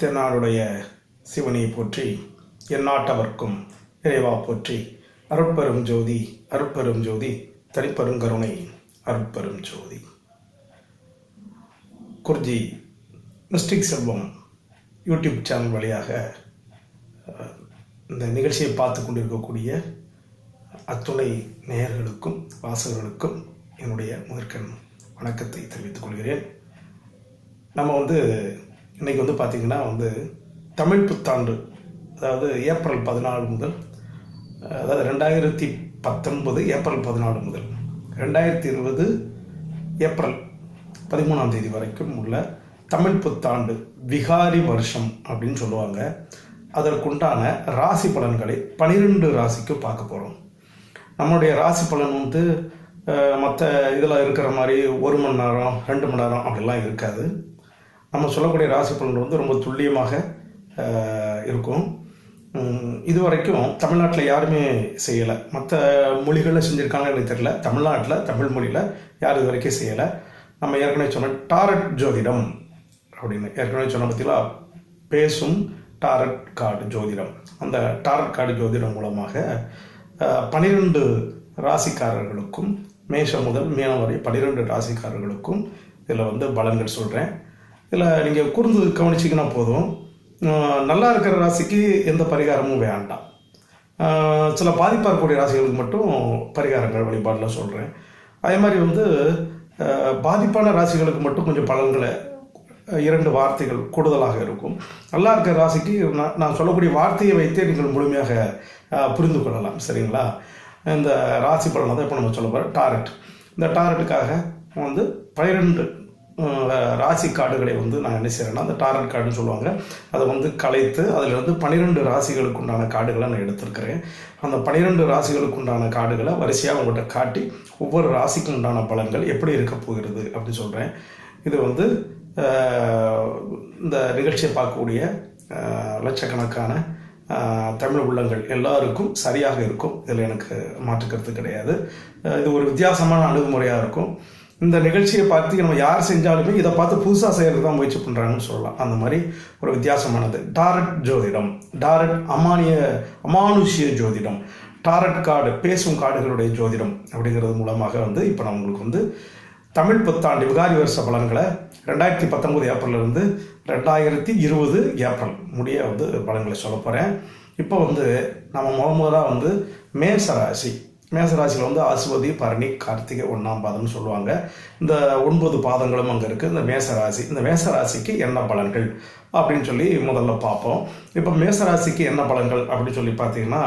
திருநாளுடைய சிவனை போற்றி எந்நாட்டவர்க்கும் இறைவா போற்றி அருட்பெரும் ஜோதி அருட்பெரும் ஜோதி தனிப்பெருங்கருணை அருட்பெரும் ஜோதி. Gurji mystic Selvam YouTube channel வழியாக இந்த நிகழ்ச்சியை பார்த்து கொண்டிருக்கக்கூடிய அத்துணை நேயர்களுக்கும் வாசகர்களுக்கும் என்னுடைய முதற்கண் வணக்கத்தை தெரிவித்துக் கொள்கிறேன். நம்ம வந்து இன்றைக்கி வந்து பார்த்திங்கன்னா வந்து தமிழ் புத்தாண்டு அதாவது ஏப்ரல் பதினாலு முதல் அதாவது ரெண்டாயிரத்தி பத்தொன்பது ஏப்ரல் பதினாலு முதல் ரெண்டாயிரத்தி இருபது ஏப்ரல் பதிமூணாம் தேதி வரைக்கும் உள்ள தமிழ் புத்தாண்டு விகாரி வருஷம் அப்படின்னு சொல்லுவாங்க. அதற்குண்டான ராசி பலன்களை பனிரெண்டு ராசிக்கு பார்க்க போகிறோம் நம்மளுடைய ராசி பலன் வந்து மற்ற இதில் இருக்கிற மாதிரி ஒரு மணி நேரம் ரெண்டு மணி நேரம் அப்படிலாம் இருக்காது. நம்ம சொல்லக்கூடிய ராசி பலன் வந்து ரொம்ப துல்லியமாக இருக்கும். இது வரைக்கும் தமிழ்நாட்டில் யாருமே செய்யலை. மற்ற மொழிகளில் செஞ்சுருக்காங்கன்னு எனக்கு தெரியல. தமிழ்நாட்டில் தமிழ் மொழியில் யாரும் இது வரைக்கும் செய்யலை. நம்ம ஏற்கனவே சொன்ன டாரட் ஜோதிடம் அப்படின்னு ஏற்கனவே சொன்ன பார்த்தீங்களா பேசும் டாரட் கார்டு ஜோதிடம். அந்த டாரட் கார்டு ஜோதிடம் மூலமாக பனிரெண்டு ராசிக்காரர்களுக்கும் மேஷம் முதல் மீனம் வரை பன்னிரெண்டு ராசிக்காரர்களுக்கும் இதில் வந்து பலன்கள் சொல்கிறேன் இல்லை நீங்கள் கூர்ந்து கவனிச்சிங்கன்னா போதும். நல்லா இருக்கிற ராசிக்கு எந்த பரிகாரமும் வேண்டாம். சில பாதிப்பாக இருக்கக்கூடிய ராசிகளுக்கு மட்டும் பரிகாரங்கள் வழிபாடில் சொல்கிறேன் அதே மாதிரி வந்து பாதிப்பான ராசிகளுக்கு மட்டும் கொஞ்சம் பலன்களை இரண்டு வார்த்தைகள் கூடுதலாக இருக்கும். நல்லா இருக்கிற ராசிக்கு நான் நான் சொல்லக்கூடிய வார்த்தையை வைத்தே நீங்கள் முழுமையாக புரிந்து கொள்ளலாம். சரிங்களா? இந்த ராசி பலனை தான் இப்போ நம்ம சொல்ல போகிறோம் டாரட் இந்த டாரட்டுக்காக வந்து பன்னிரெண்டு ராசி கார்டுகளை வந்து நான் என்ன செய்கிறேன்னா அந்த டாரட் கார்டுன்னு சொல்லுவாங்க. அதை வந்து கலைத்து அதில் வந்து பன்னிரெண்டு ராசிகளுக்கு உண்டான கார்டுகளை நான் எடுத்திருக்கிறேன். அந்த பன்னிரெண்டு ராசிகளுக்கு உண்டான கார்டுகளை வரிசையாக உங்கள்கிட்ட காட்டி ஒவ்வொரு ராசிக்கும் உண்டான பலன்கள் எப்படி இருக்க போகிறது அப்படின்னு சொல்கிறேன் இது வந்து இந்த நிகழ்ச்சியை பார்க்கக்கூடிய லட்சக்கணக்கான தமிழ் உள்ளங்கள் எல்லாருக்கும் சரியாக இருக்கும். இதில் எனக்கு மாற்றுக்கிறது கிடையாது. இது ஒரு வித்தியாசமான அணுகுமுறையாக இருக்கும். இந்த நிகழ்ச்சியை பார்த்து நம்ம யார் செஞ்சாலுமே இதை பார்த்து புதுசாக செய்கிறது தான் முயற்சி பண்ணுறாங்கன்னு சொல்லலாம். அந்த மாதிரி ஒரு வித்தியாசமானது. டாரட் ஜோதிடம். டாரட் அமானிய அமானுஷிய ஜோதிடம். டாரட் கார்டு பேசும் கார்டுகளுடைய ஜோதிடம் அப்படிங்கிறது மூலமாக வந்து இப்போ நான் உங்களுக்கு வந்து தமிழ் புத்தாண்டு விகாரி வருஷ பலன்களை ரெண்டாயிரத்தி பத்தொம்போது ஏப்ரல்லேருந்து ரெண்டாயிரத்தி இருபது ஏப்ரல் முடிய வந்து பலன்களை சொல்ல போகிறேன் இப்போ வந்து நம்ம முத முதலாக வந்து மேசராசி மேசராசியில் வந்து அசுவதி பரணி கார்த்திகை ஒன்றாம் பாதம்னு சொல்லுவாங்க. இந்த ஒன்பது பாதங்களும் அங்கே இருக்குது இந்த மேசராசி இந்த மேசராசிக்கு என்ன பலன்கள் அப்படின்னு சொல்லி முதல்ல பார்ப்போம். இப்போ மேசராசிக்கு என்ன பலன்கள் அப்படின்னு சொல்லி பார்த்தீங்கன்னா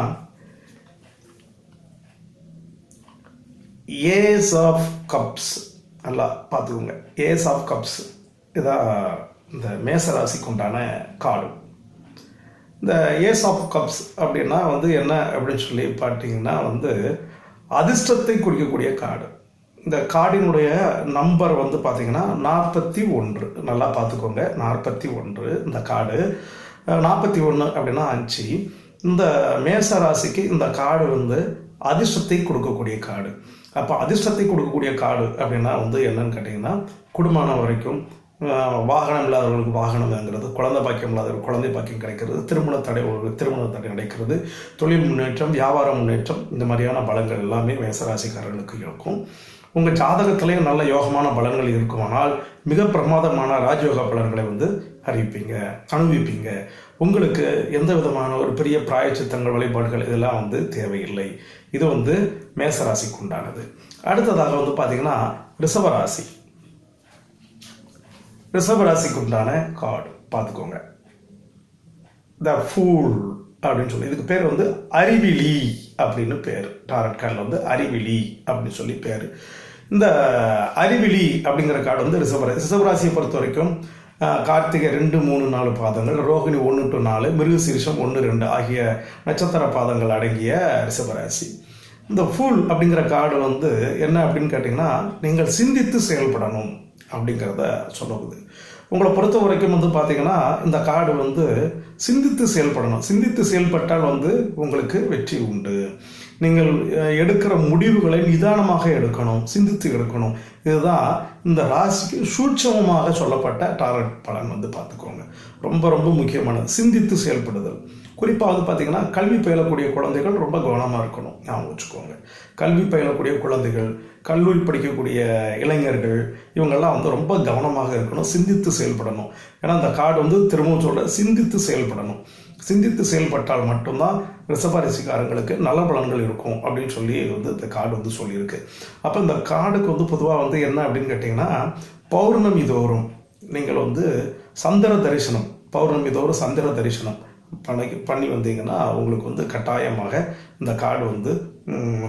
ஏஸ் ஆஃப் கப்ஸ் நல்லா பார்த்துக்கோங்க. ஏஸ் ஆஃப் கப்ஸ் இதான் இந்த மேசராசிக்கு உண்டான கார்டு. இந்த ஏஸ் ஆஃப் கப்ஸ் அப்படின்னா வந்து என்ன அப்படின்னு சொல்லி பார்த்தீங்கன்னா வந்து அதிர்ஷ்டத்தை குறிக்கக்கூடிய காடு இந்த காடினுடைய நம்பர் வந்து பார்த்தீங்கன்னா நாற்பத்தி ஒன்று. நல்லா பார்த்துக்கோங்க நாற்பத்தி ஒன்று இந்த காடு நாற்பத்தி ஒன்று அப்படின்னா அஞ்சு. இந்த மேச ராசிக்கு இந்த கார்டு வந்து அதிர்ஷ்டத்தை கொடுக்கக்கூடிய காடு அப்போ அதிர்ஷ்டத்தை கொடுக்கக்கூடிய காடு அப்படின்னா வந்து என்னன்னு கேட்டிங்கன்னா குடும்பம் வரைக்கும் வாகனம் இல்லாதவர்களுக்கு வாகனம் வாங்குறது குழந்தை பாக்கியம் இல்லாதவர்கள் குழந்தை பாக்கியம் கிடைக்கிறது திருமண தடை திருமண தடை கிடைக்கிறது தொழில் முன்னேற்றம் வியாபார முன்னேற்றம் இந்த மாதிரியான பலன்கள் எல்லாமே மேசராசிக்காரர்களுக்கு இருக்கும். உங்கள் ஜாதகத்திலேயும் நல்ல யோகமான பலன்கள் இருக்குமானால் மிக பிரமாதமான ராஜயோக பலன்களை வந்து அறிவிப்பீங்க அனுபவிப்பீங்க. உங்களுக்கு எந்த விதமான ஒரு பெரிய பிராயச்சித்தங்கள் வழிபாடுகள் இதெல்லாம் வந்து தேவையில்லை. இது வந்து மேசராசிக்கு உண்டானது. அடுத்ததாக வந்து பார்த்திங்கன்னா ரிஷபராசி. ரிஷபராசிக்கு உண்டான கார்டு பார்த்துக்கோங்க. த ஃபூல் அப்படின்னு சொல்லி இதுக்கு பேர் வந்து அறிவிலி அப்படின்னு பேர். டாரட் கார்டில் வந்து அறிவிலி அப்படின்னு சொல்லி பேர். இந்த அறிவிலி அப்படிங்கிற கார்டு வந்து ரிஷபராசி ரிஷபராசியை பொறுத்த வரைக்கும் கார்த்திகை ரெண்டு மூணு நாலு பாதங்கள் ரோகிணி ஒன்று டு நாலு மிருகசீரிஷம் ஒன்று ரெண்டு ஆகிய நட்சத்திர பாதங்கள் அடங்கிய ரிஷபராசி இந்த ஃபுல் அப்படிங்கிற கார்டு வந்து என்ன அப்படின்னு கேட்டிங்கன்னா நீங்கள் சிந்தித்து செயல்படணும். அப்படிங்கிறத சொல்லுவது உங்களை பொறுத்த வரைக்கும் வந்து பார்த்தீங்கன்னா இந்த கார்டு வந்து சிந்தித்து செயல்படணும். சிந்தித்து செயல்பட்டால் வந்து உங்களுக்கு வெற்றி உண்டு. நீங்கள் எடுக்கிற முடிவுகளை நிதானமாக எடுக்கணும் சிந்தித்து எடுக்கணும். இதுதான் இந்த ராசிக்கு சூட்சமமாக சொல்லப்பட்ட டாரட் பலன் வந்து பார்த்துக்கோங்க. ரொம்ப ரொம்ப முக்கியமானது. சிந்தித்து செயல்படுதல். குறிப்பாக வந்து பார்த்தீங்கன்னா கல்வி பயிலக்கூடிய குழந்தைகள் ரொம்ப கவனமாக இருக்கணும். ஞாபகம் வச்சுக்கோங்க. கல்வி பயிலக்கூடிய குழந்தைகள் கல்லூரி படிக்கக்கூடிய இளைஞர்கள் இவங்கெல்லாம் வந்து ரொம்ப கவனமாக இருக்கணும் சிந்தித்து செயல்படணும். ஏன்னா அந்த கார்டு வந்து திரும்பவும் சொல்கிற சிந்தித்து செயல்படணும். சிந்தித்து செயல்பட்டால் மட்டும்தான் ரிஷபராசிக்காரங்களுக்கு நல்ல பலன்கள் இருக்கும் அப்படின்னு சொல்லி வந்து இந்த கார்டு வந்து சொல்லியிருக்கு. அப்போ இந்த கார்டுக்கு வந்து பொதுவாக வந்து என்ன அப்படின்னு கேட்டிங்கன்னா பௌர்ணமி தோறும் நீங்கள் வந்து சந்திர தரிசனம் பௌர்ணமி தோறும் சந்திர தரிசனம் பண்ணி பண்ணி வந்தீங்கன்னா உங்களுக்கு வந்து கட்டாயமாக இந்த கார்டு வந்து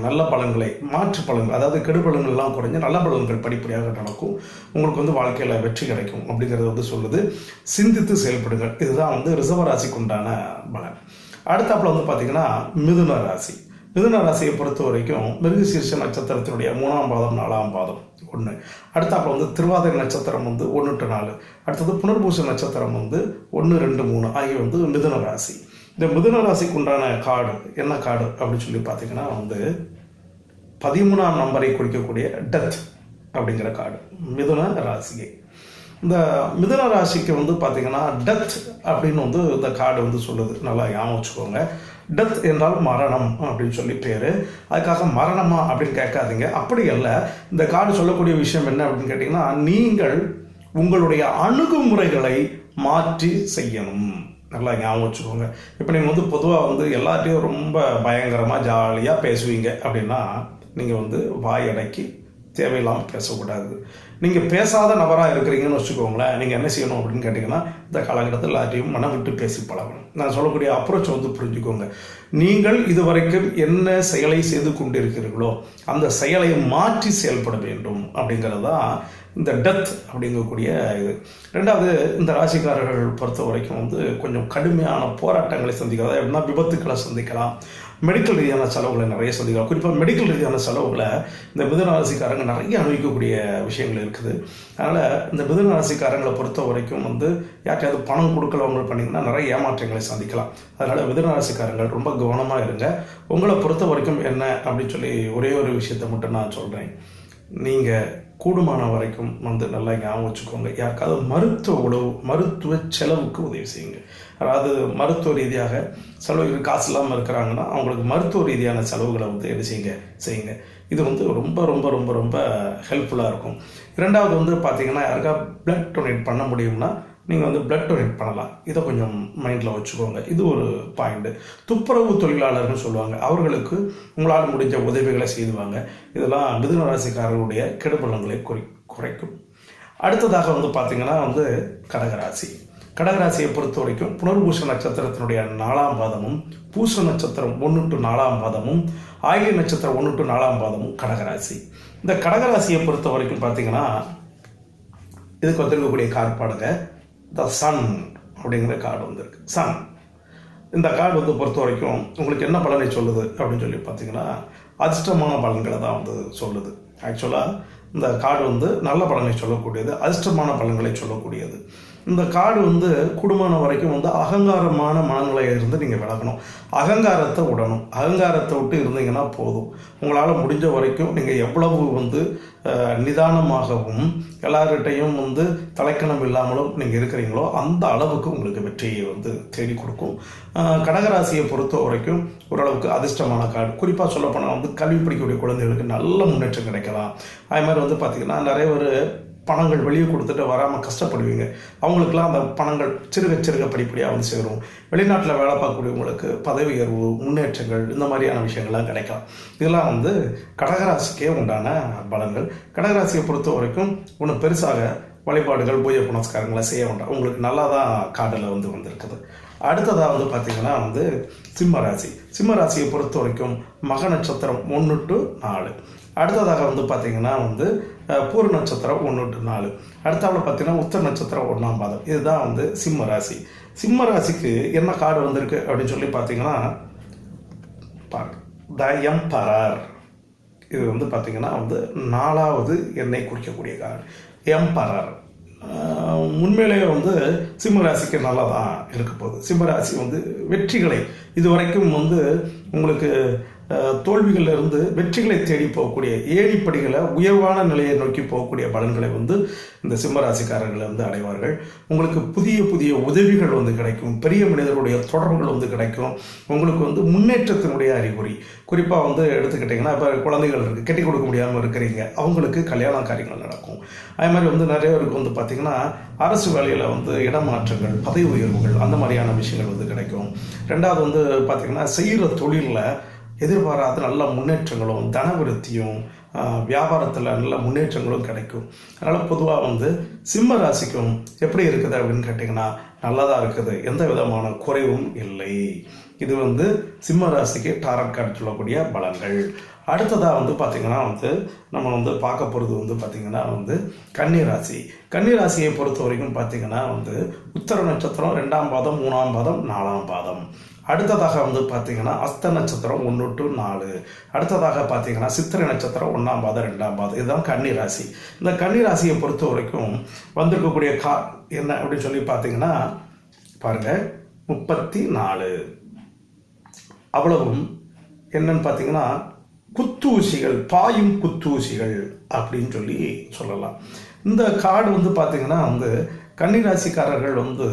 நல்ல பலன்களை மாற்று பலன்கள் அதாவது கெடு பலன்கள்லாம் குறைஞ்சு நல்ல பலன்கள் படிப்படியாக நடக்கும். உங்களுக்கு வந்து வாழ்க்கையில் வெற்றி கிடைக்கும் அப்படிங்கிறத வந்து சொல்லுது. சிந்தித்து செயல்படுங்கள். இதுதான் வந்து ரிசர்வ ராசிக்கு உண்டான பலன். அடுத்தாப்பில் வந்து பார்த்தீங்கன்னா மிதுன ராசி. மிதுன ராசியை பொறுத்த வரைக்கும் மிருகசீர்ஷ நட்சத்திரத்தினுடைய மூணாம் பாதம் நாலாம் பாதம் ஒன்று அடுத்தாப்புல வந்து திருவாதிரை நட்சத்திரம் வந்து ஒன்று டு நாலு. அடுத்தது புனர்பூச நட்சத்திரம் வந்து ஒன்று ரெண்டு மூணு ஆகிய வந்து மிதுன ராசி. இந்த மிதுன ராசிக்கு உண்டான கார்டு என்ன கார்டு அப்படின்னு சொல்லி பார்த்தீங்கன்னா வந்து பதிமூணாம் நம்பரை குறிக்கக்கூடிய டெத் அப்படிங்கிற கார்டு மிதுன ராசியை. இந்த மிதுன ராசிக்கு வந்து பார்த்தீங்கன்னா டெத் அப்படின்னு வந்து இந்த கார்டு வந்து சொல்லுது. நல்லா ஞாபகம் வச்சுக்கோங்க. டெத் என்றால் மரணம் அப்படின்னு சொல்லி பேர். அதுக்காக மரணமா அப்படின்னு கேட்காதீங்க. அப்படி இல்லை இந்த கார்டு சொல்லக்கூடிய விஷயம் என்ன அப்படின்னு கேட்டிங்கன்னா நீங்கள் உங்களுடைய அணுகுமுறைகளை மாற்றி செய்யணும். நல்லா ஞாபகம் வச்சுக்கோங்க. இப்போ நீங்கள் வந்து பொதுவாக வந்து எல்லாத்தையும் ரொம்ப பயங்கரமாக ஜாலியாக பேசுவீங்க அப்படின்னா நீங்கள் வந்து வாய் அடக்கி தேவையில்லாமல் பேசக்கூடாது. நீங்கள் பேசாத நபராக இருக்கிறீங்கன்னு வச்சுக்கோங்களேன் நீங்கள் என்ன செய்யணும் அப்படின்னு கேட்டிங்கன்னா இந்த காலகட்டத்தில் எல்லாத்தையும் மனம் விட்டு பேசி பழகணும். நான் சொல்லக்கூடிய அப்ரோச் வந்து புரிஞ்சுக்கோங்க. நீங்கள் இதுவரைக்கும் என்ன செயலை செய்து கொண்டிருக்கிறீர்களோ அந்த செயலை மாற்றி செயல்பட வேண்டும் அப்படிங்கிறது தான் இந்த டெத் அப்படிங்கக்கூடிய இது. ரெண்டாவது இந்த ராசிக்காரர்கள் பொறுத்த வரைக்கும் வந்து கொஞ்சம் கடுமையான போராட்டங்களை சந்திக்கிறது. எப்படின்னா விபத்துக்களை சந்திக்கலாம். மெடிக்கல் ரீதியான செலவுகளை நிறைய சந்திக்கலாம். குறிப்பாக மெடிக்கல் ரீதியான செலவுகளை இந்த மிதுன ராசிக்காரங்க நிறைய அனுபவிக்கக்கூடிய விஷயங்கள் இருக்குது. அதனால் இந்த மிதுன ராசிக்காரங்களை பொறுத்த வரைக்கும் வந்து யார்ட்டையாவது பணம் கொடுக்கலவங்க பண்ணிங்கன்னா நிறைய ஏமாற்றங்களை சந்திக்கலாம். அதனால் மிதுன ராசிக்காரங்கள் ரொம்ப கவனமாக இருங்க. உங்களை பொறுத்த வரைக்கும் என்ன அப்படின்னு சொல்லி ஒரே ஒரு விஷயத்தை மட்டும் நான் சொல்கிறேன் நீங்கள் கூடுமான வரைக்கும் வந்து நல்லா ஞாபகம் வச்சுக்கோங்க. யாருக்காவது மருத்துவ உணவு மருத்துவ செலவுக்கு உதவி செய்யுங்க. அதாவது மருத்துவ ரீதியாக செலவுகள் காசு இல்லாமல் இருக்கிறாங்கன்னா அவங்களுக்கு மருத்துவ ரீதியான செலவுகளை வந்து என்ன செய்யுங்க? செய்யுங்க. இது வந்து ரொம்ப ரொம்ப ரொம்ப ரொம்ப ஹெல்ப்ஃபுல்லாக இருக்கும். இரண்டாவது வந்து பார்த்திங்கன்னா யாருக்கா பிளட் டொனேட் பண்ண முடியும்னா நீங்கள் வந்து பிளட் டொனேட் பண்ணலாம். இதை கொஞ்சம் மைண்டில் வச்சுக்கோங்க. இது ஒரு பாயிண்ட்டு துப்புரவு தொழிலாளர்னு சொல்லுவாங்க. அவர்களுக்கு உங்களால் முடிஞ்ச உதவிகளை செய்துவாங்க. இதெல்லாம் மிதுன ராசிக்காரர்களுடைய கெடுபலங்களை குறை குறைக்கும். அடுத்ததாக வந்து பார்த்திங்கன்னா வந்து கடகராசி. கடகராசியை பொறுத்த வரைக்கும் புனர்பூச நட்சத்திரத்தினுடைய நாலாம் பாதமும் பூச நட்சத்திரம் ஒன்று டு நாலாம் பாதமும் ஆகிய நட்சத்திரம் ஒன்று டு நாலாம் பாதமும் கடகராசி. இந்த கடகராசியை பொறுத்த வரைக்கும் பார்த்தீங்கன்னா இதுக்கு வந்திருக்கக்கூடிய கார்டு த சன் அப்படிங்கிற கார்டு வந்திருக்கு. சன் இந்த கார்டு வந்து பொறுத்த வரைக்கும் உங்களுக்கு என்ன பலனை சொல்லுது அப்படின்னு சொல்லி பார்த்தீங்கன்னா அதிர்ஷ்டமான பலன்களை தான் வந்து சொல்லுது. ஆக்சுவலாக இந்த கார்டு வந்து நல்ல பலனை சொல்லக்கூடியது அதிர்ஷ்டமான பலன்களை சொல்லக்கூடியது. இந்த கார்டு வந்து குடும்பம் வரைக்கும் வந்து அகங்காரமான மனங்களை இருந்து நீங்கள் விலகணும். அகங்காரத்தை விடணும் அகங்காரத்தை விட்டு இருந்தீங்கன்னா போதும். உங்களால் முடிஞ்ச வரைக்கும் நீங்கள் எவ்வளவு வந்து நிதானமாகவும் எல்லார்கிட்டையும் வந்து தலைக்கணம் இல்லாமலும் நீங்கள் இருக்கிறீங்களோ அந்த அளவுக்கு உங்களுக்கு வெற்றியை வந்து தேடி கொடுக்கும். கடகராசியை பொறுத்த வரைக்கும் ஓரளவுக்கு அதிர்ஷ்டமான கார்டு. குறிப்பாக சொல்லப்போனால் வந்து கல்வி படிக்கக்கூடிய குழந்தைகளுக்கு நல்ல முன்னேற்றம் கிடைக்கலாம். அதே மாதிரி வந்து பார்த்திங்கன்னா நிறைய ஒரு பணங்கள் வெளியே கொடுத்துட்டு வராமல் கஷ்டப்படுவீங்க. அவங்களுக்குலாம் அந்த பணங்கள் சிறுக சிறுக படிப்படியாக வந்து சேரும். வெளிநாட்டில் வேலை பார்க்கக்கூடியவங்களுக்கு பதவி உயர்வு முன்னேற்றங்கள் இந்த மாதிரியான விஷயங்கள்லாம் கிடைக்கலாம் இதெல்லாம் வந்து கடகராசிக்கே உண்டான பலன்கள். கடகராசியை பொறுத்த வரைக்கும் ஒன்றும் பெருசாக வழிபாடுகள் பூஜை புனஸ்காரங்களை செய்ய வேண்டாம். உங்களுக்கு நல்லா தான் காடில் வந்து வந்திருக்குது. அடுத்ததாக வந்து பார்த்திங்கன்னா வந்து சிம்ம ராசி. சிம்ம ராசியை பொறுத்த வரைக்கும் மக நட்சத்திரம் ஒன்று டு நாலு. அடுத்ததாக வந்து பார்த்திங்கன்னா வந்து பூர நட்சத்திரம் ஒன்று டு நாலு. அடுத்தாவில் பார்த்தீங்கன்னா உத்தர நட்சத்திரம் ஒன்றாம் பாதம். இதுதான் வந்து சிம்ம ராசி. சிம்ம ராசிக்கு என்ன கார்டு வந்திருக்கு அப்படின்னு சொல்லி பார்த்தீங்கன்னா த எம்பரர். இது வந்து பார்த்திங்கன்னா வந்து நாலாவது எண்ணெய் குறிக்கக்கூடிய கார்டு. எம்பரர். உண்மையிலேயே வந்து சிம்ம ராசிக்கு நல்லா தான் இருக்க போகுது. சிம்ம ராசி வந்து வெற்றிகளை இது வரைக்கும் வந்து உங்களுக்கு தோல்விகளிலிருந்து இருந்து வெற்றிகளை தேடி போகக்கூடிய ஏணிப்படிகளை உயர்வான நிலையை நோக்கி போகக்கூடிய பலன்களை வந்து இந்த சிம்மராசிக்காரர்கள் வந்து அடைவார்கள். உங்களுக்கு புதிய புதிய உதவிகள் வந்து கிடைக்கும். பெரிய மனிதர்களுடைய தொடர்புகள் வந்து கிடைக்கும். உங்களுக்கு வந்து முன்னேற்றத்தினுடைய அறிகுறி. குறிப்பாக வந்து எடுத்துக்கிட்டிங்கன்னா இப்போ குழந்தைகள் இருக்குது கட்டி கொடுக்க முடியாமல் இருக்கிறீங்க. அவங்களுக்கு கல்யாண காரியங்கள் நடக்கும். அதே மாதிரி வந்து நிறைய பேருக்கு வந்து பார்த்திங்கன்னா அரசு வேலையில் வந்து இடமாற்றங்கள் பதவி உயர்வுகள் அந்த மாதிரியான விஷயங்கள் வந்து கிடைக்கும். ரெண்டாவது வந்து பார்த்திங்கன்னா செய்கிற தொழிலில் எதிர்பாராத நல்ல முன்னேற்றங்களும் தனவிருத்தியும் வியாபாரத்தில் நல்ல முன்னேற்றங்களும் கிடைக்கும். அதனால் பொதுவாக வந்து சிம்ம ராசிக்கும் எப்படி இருக்குது அப்படின்னு கேட்டிங்கன்னா நல்லதாக இருக்குது. எந்த விதமான குறைவும் இல்லை. இது வந்து சிம்ம ராசிக்கு டாரட் கார்டு சொல்லக்கூடிய பலங்கள் அடுத்ததாக வந்து பார்த்திங்கன்னா வந்து நம்ம வந்து பார்க்க போகிறது வந்து பார்த்திங்கன்னா வந்து கன்னி ராசி. கன்னி ராசியை பொறுத்த வரைக்கும் பார்த்திங்கன்னா வந்து உத்தர நட்சத்திரம் ரெண்டாம் பாதம் மூணாம் பாதம் நாலாம் பாதம். அடுத்ததாக வந்து பார்த்தீங்கன்னா அஸ்த நட்சத்திரம் ஒன்று டு நாலு. அடுத்ததாக பார்த்தீங்கன்னா சித்திரை நட்சத்திரம் ஒன்றாம் பாதம் ரெண்டாம் பாதம். இதுதான் கன்னி ராசி. இந்த கன்னி ராசியை பொறுத்த வரைக்கும் வந்திருக்கக்கூடிய கா என்ன அப்படின்னு சொல்லி பார்த்தீங்கன்னா பாருங்கள் முப்பத்தி நாலு அவ்வளவும் என்னன்னு பார்த்தீங்கன்னா குத்தூசிகள் பாயும் குத்தூசிகள் அப்படின்னு சொல்லி சொல்லலாம். இந்த கார்டு வந்து பார்த்தீங்கன்னா வந்து கன்னிராசிக்காரர்கள் வந்து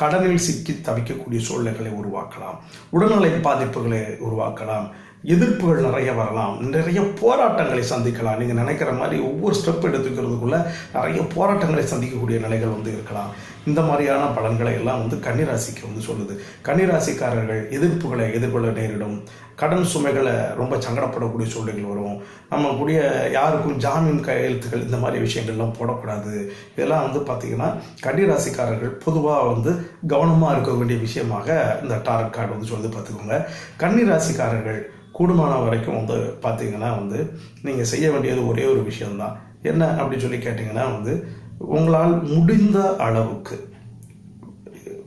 கடனில் சிக்கி தவிக்கக்கூடிய சூழ்நிலைகளை உருவாக்கலாம். உடல்நலை பாதிப்புகளை உருவாக்கலாம். எதிர்ப்புகள் நிறைய வரலாம். நிறைய போராட்டங்களை சந்திக்கலாம். நீங்கள் நினைக்கிற மாதிரி ஒவ்வொரு ஸ்டெப் எடுத்துக்கிறதுக்குள்ள நிறைய போராட்டங்களை சந்திக்கக்கூடிய நிலைகள் வந்து இருக்கலாம். இந்த மாதிரியான பலன்களை எல்லாம் வந்து கன்னிராசிக்கு வந்து சொல்லுது. கன்னிராசிக்காரர்கள் எதிர்ப்புகளை எதிர்கொள்ள நேரிடும். கடன் சுமைகளை ரொம்ப சங்கடப்படக்கூடிய சூழ்நிலைகள் வரும். நம்ம கூடிய யாருக்கும் ஜாமீன் கையெழுத்துக்கள் இந்த மாதிரி விஷயங்கள்லாம் போடக்கூடாது. இதெல்லாம் வந்து பார்த்திங்கன்னா கன்னிராசிக்காரர்கள் பொதுவாக வந்து கவனமாக இருக்க வேண்டிய விஷயமாக இந்த டாரட் கார்டு வந்து சொல்லி பார்த்துக்கோங்க. கன்னிராசிக்காரர்கள் கூடுமான வரைக்கும் வந்து பார்த்தீங்கன்னா வந்து நீங்கள் செய்ய வேண்டியது ஒரே ஒரு விஷயம்தான். என்ன அப்படின்னு சொல்லி கேட்டிங்கன்னா வந்து உங்களால் முடிந்த அளவுக்கு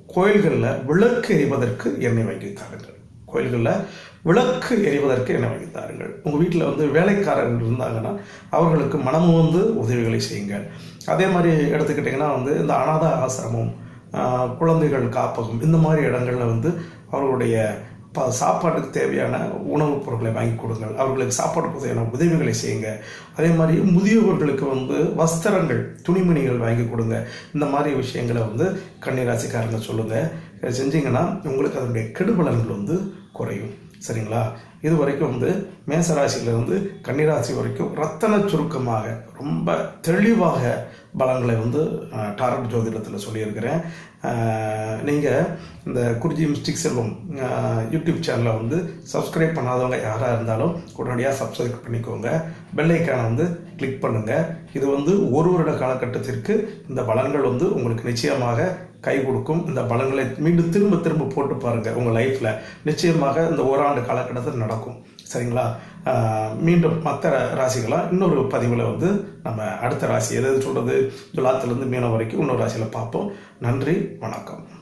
கோயில்களில் விளக்கு எரிவதற்கு எண்ணெய் வாங்கி தாருங்கள் கோயில்களில் விளக்கு எரிவதற்கு எண்ணெய் வாங்கி தாருங்கள் உங்கள் வீட்டில் வந்து வேலைக்காரர்கள் இருந்தாங்கன்னா அவர்களுக்கு மனமும் வந்து உதவிகளை செய்யுங்கள். அதே மாதிரி எடுத்துக்கிட்டிங்கன்னா வந்து இந்த அனாத ஆசிரமம் குழந்தைகள் காப்பகம் இந்த மாதிரி இடங்களில் வந்து அவர்களுடைய ப சாப்பாட்டுக்கு தேவையான உணவுப் பொருட்களை வாங்கி கொடுங்கள். அவர்களுக்கு சாப்பாட்டுக்கு தேவையான உதவிகளை செய்யுங்க. அதே மாதிரி முதியவர்களுக்கு வந்து வஸ்திரங்கள் துணிமணிகள் வாங்கி கொடுங்க. இந்த மாதிரி விஷயங்களை வந்து கன்னிராசிக்காரங்க சொல்லுங்கள் செஞ்சீங்கன்னா உங்களுக்கு அதனுடைய கெடுபலன்கள் வந்து குறையும். சரிங்களா? இது வரைக்கும் வந்து மேசராசியிலிருந்து கன்னிராசி வரைக்கும் ரத்தன சுருக்கமாக ரொம்ப தெளிவாக பலங்களை வந்து டாரட் ஜோதிடத்தில் சொல்லியிருக்கிறேன். நீங்கள் இந்த குருஜி மிஸ்டிக் செல்வம் யூடியூப் சேனலை வந்து சப்ஸ்கிரைப் பண்ணாதவங்க யாராக இருந்தாலும் உடனடியாக சப்ஸ்கிரைப் பண்ணிக்கோங்க. பெல்லைக்கான வந்து கிளிக் பண்ணுங்கள் இது வந்து ஒரு வருட காலகட்டத்திற்கு இந்த பலன்கள் வந்து உங்களுக்கு நிச்சயமாக கை கொடுக்கும். இந்த பலன்களை மீண்டும் திரும்ப திரும்ப போட்டு பாருங்கள் உங்கள் லைஃப்பில் நிச்சயமாக இந்த ஓராண்டு காலகட்டத்தில் நடக்கும். சரிங்களா? மீண்டும் மற்ற ராசிகளாக இன்னொரு பதிவில் வந்து நம்ம அடுத்த ராசி எது எது சொல்கிறது துலாத்துலேருந்து மீனம் வரைக்கும் இன்னொரு ராசியில் பார்ப்போம். நன்றி வணக்கம்.